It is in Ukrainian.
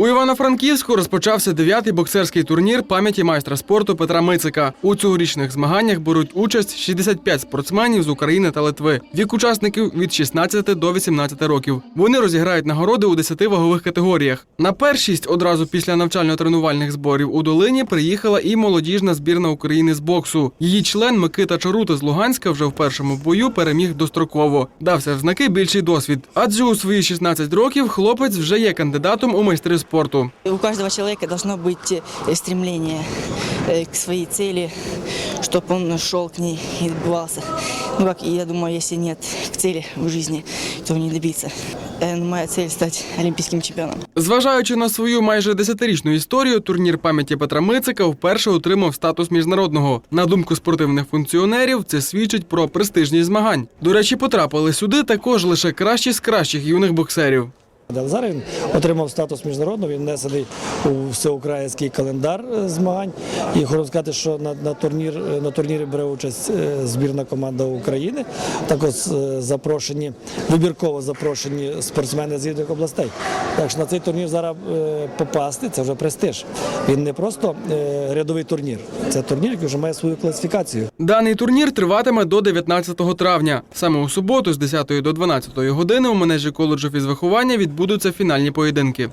У Івано-Франківську розпочався дев'ятий боксерський турнір пам'яті майстра спорту Петра Мицика. У цьогорічних змаганнях беруть участь 65 спортсменів з України та Литви. Вік учасників від 16 до 18 років. Вони розіграють нагороди у 10 вагових категоріях. На першість одразу після навчально-тренувальних зборів у долині приїхала і молодіжна збірна України з боксу. Її член Микита Чарута з Луганська вже в першому бою переміг достроково. Дався в знаки більший досвід. Адже у свої 16 років хлопець вже є кандидатом у майстри спорту У каждого человека должно быть э, стремление э, к своей цели, чтобы он шел к ней и добивался. Ну как, я думаю, если нет к цели в жизни, то не добиться. Э, Моя цель стать олимпийским чемпионом. Зважаючи на свою майже десятирічну історію, турнір пам'яті Петра Мицика вперше отримав статус міжнародного. На думку спортивних функціонерів, це свідчить про престижність змагань. До речі, потрапили сюди також лише кращі з кращих юних боксерів. Зараз він отримав статус міжнародного, він внесений у всеукраїнський календар е, змагань. І хочу сказати, що на, на, турнір, на турнірі бере участь е, збірна команда України. Також е, запрошені, вибірково запрошені спортсмени з різних областей. Так що на цей турнір зараз попасти це вже престиж. Він не просто рядовий турнір, це турнір, який вже має свою класифікацію. Даний турнір триватиме до 19 травня. Саме у суботу з 10 до 12 години у манежі коледжу фізвиховання відбудуться фінальні поєдинки.